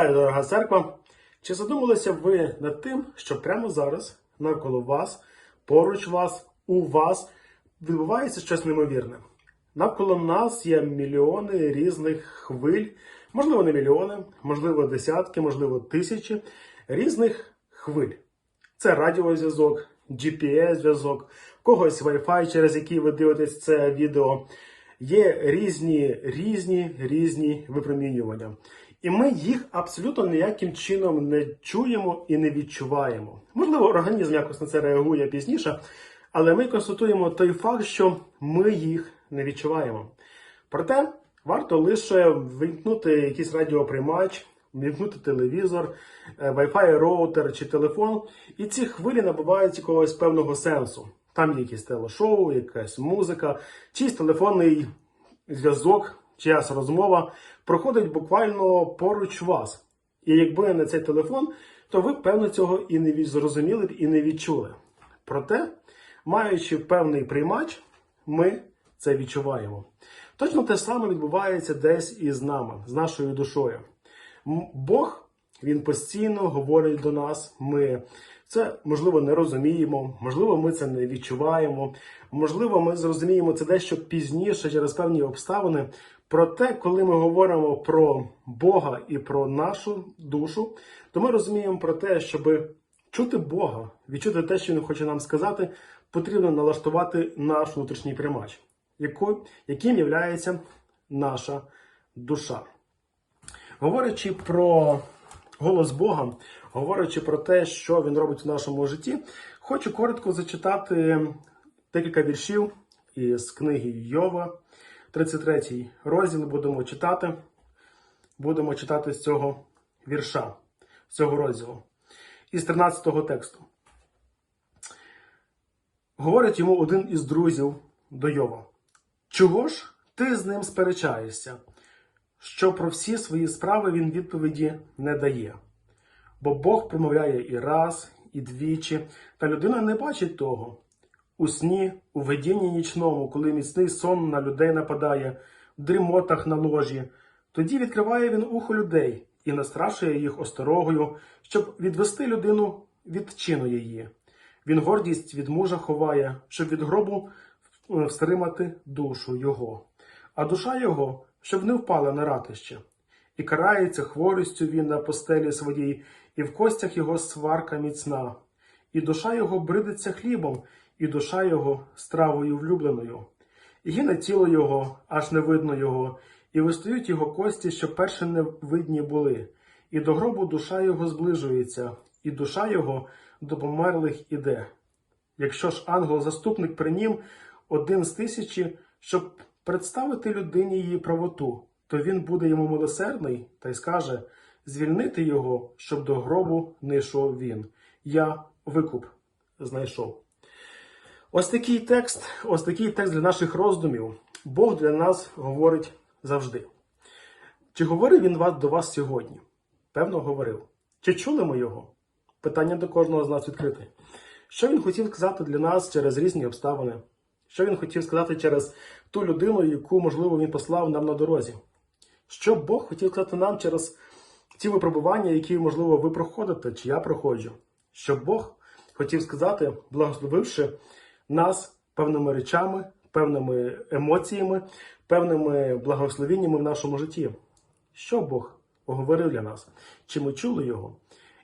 Вітаю, дорога церква! Чи задумалися ви над тим, що прямо зараз навколо вас, поруч вас, у вас відбувається щось неймовірне? Навколо нас є мільйони різних хвиль, можливо, не мільйони, можливо, десятки, можливо, тисячі різних хвиль. Це радіозв'язок, GPS-зв'язок, когось Wi-Fi, через який ви дивитесь це відео. Є різні, різні, різні випромінювання. І ми їх абсолютно ніяким чином не чуємо і не відчуваємо. Можливо, організм якось на це реагує пізніше, але ми констатуємо той факт, що ми їх не відчуваємо. Проте варто лише вимкнути якийсь радіоприймач, вимкнути телевізор, е, Wi-Fi роутер чи телефон, і ці хвилі набувають якогось певного сенсу. Там є якісь телешоу, якась музика, чийсь телефонний зв'язок, чиясь розмова проходить буквально поруч вас. І якби не цей телефон, то ви, певно, цього і не зрозуміли б і не відчули. Проте, маючи певний приймач, ми це відчуваємо. Точно те саме відбувається десь із нами, з нашою душою. Бог він постійно говорить до нас. Ми це можливо не розуміємо, можливо, ми це не відчуваємо. Можливо, ми зрозуміємо це дещо пізніше через певні обставини. Проте, коли ми говоримо про Бога і про нашу душу, то ми розуміємо про те, щоб чути Бога, відчути те, що Він хоче нам сказати, потрібно налаштувати наш внутрішній приймач, яким є наша душа. Говорячи про голос Бога, говорячи про те, що він робить в нашому житті, хочу коротко зачитати декілька віршів із книги Йова, 33 розділ. Будемо читати. Будемо читати з цього вірша, з цього розділу, із 13 тексту. Говорить йому один із друзів до Йова: Чого ж ти з ним сперечаєшся? Що про всі свої справи він відповіді не дає. Бо Бог промовляє і раз, і двічі, та людина не бачить того. У сні, у видінні нічному, коли міцний сон на людей нападає, в дрімотах на ложі, тоді відкриває він ухо людей і настрашує їх осторогою, щоб відвести людину від чину її. Він гордість від мужа ховає, щоб від гробу е, встримати душу його а душа його, щоб не впала на ратище. І карається хворістю він на постелі своїй, і в костях його сварка міцна, і душа його бридиться хлібом, і душа його стравою влюбленою. І гине тіло його, аж не видно його, і вистають його кості, що перше не видні були, і до гробу душа його зближується, і душа його до померлих іде. Якщо ж ангел-заступник при нім один з тисячі, щоб представити людині її правоту, то він буде йому милосердний та й скаже звільнити його, щоб до гробу не йшов він. Я викуп знайшов. Ось такий текст, ось такий текст для наших роздумів. Бог для нас говорить завжди. Чи говорив він до вас сьогодні? Певно, говорив. Чи чули ми його? Питання до кожного з нас відкрите. Що він хотів сказати для нас через різні обставини? Що він хотів сказати через ту людину, яку, можливо, він послав нам на дорозі? Що Бог хотів сказати нам через ті випробування, які, можливо, ви проходите, чи я проходжу, щоб Бог хотів сказати, благословивши нас певними речами, певними емоціями, певними благословіннями в нашому житті. Що Бог говорив для нас? Чи ми чули його?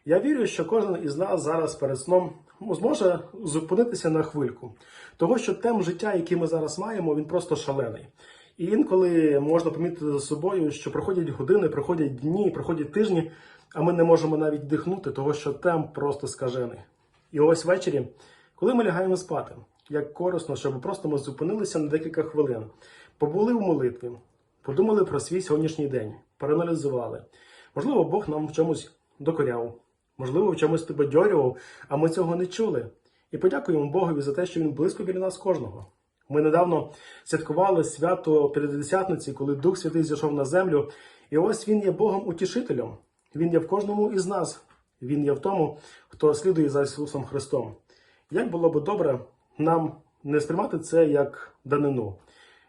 Я вірю, що кожен із нас зараз перед сном зможе зупинитися на хвильку, того що тем життя, який ми зараз маємо, він просто шалений. І інколи можна помітити за собою, що проходять години, проходять дні, проходять тижні, а ми не можемо навіть дихнути, того що темп просто скажений. І ось ввечері, коли ми лягаємо спати, як корисно, щоб просто ми зупинилися на декілька хвилин, побули в молитві, подумали про свій сьогоднішній день, проаналізували. Можливо, Бог нам в чомусь докоряв, можливо, в чомусь підбадьорював, а ми цього не чули. І подякуємо Богові за те, що він близько біля нас кожного. Ми недавно святкували свято П'ятидесятниці, коли Дух Святий зійшов на землю, і ось він є Богом утішителем. Він є в кожному із нас. Він є в тому, хто слідує за Ісусом Христом. Як було б добре нам не сприймати це як данину,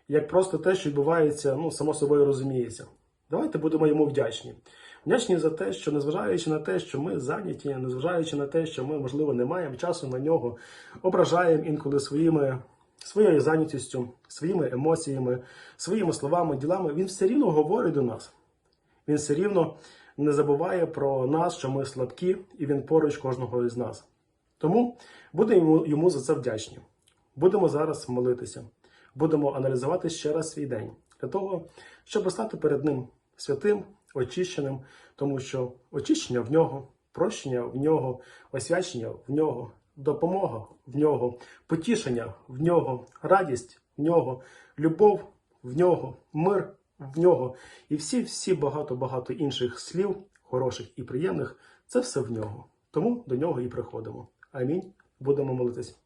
як просто те, що відбувається, ну, само собою розуміється. Давайте будемо йому вдячні. Вдячні за те, що незважаючи на те, що ми зайняті, незважаючи на те, що ми, можливо, не маємо часу на нього, ображаємо інколи своїми, своєю зайнятістю, своїми емоціями, своїми словами, ділами, він все рівно говорить до нас. Він все рівно не забуває про нас, що ми слабкі, і він поруч кожного із нас. Тому будемо йому, за це вдячні. Будемо зараз молитися, будемо аналізувати ще раз свій день для того, щоб стати перед ним святим, очищеним, тому що очищення в нього, прощення в нього, освячення в нього, допомога в нього, потішення в нього, радість в нього, любов в нього, мир в нього і всі всі багато-багато інших слів, хороших і приємних, це все в нього. Тому до нього і приходимо. Амінь. Будемо молитись.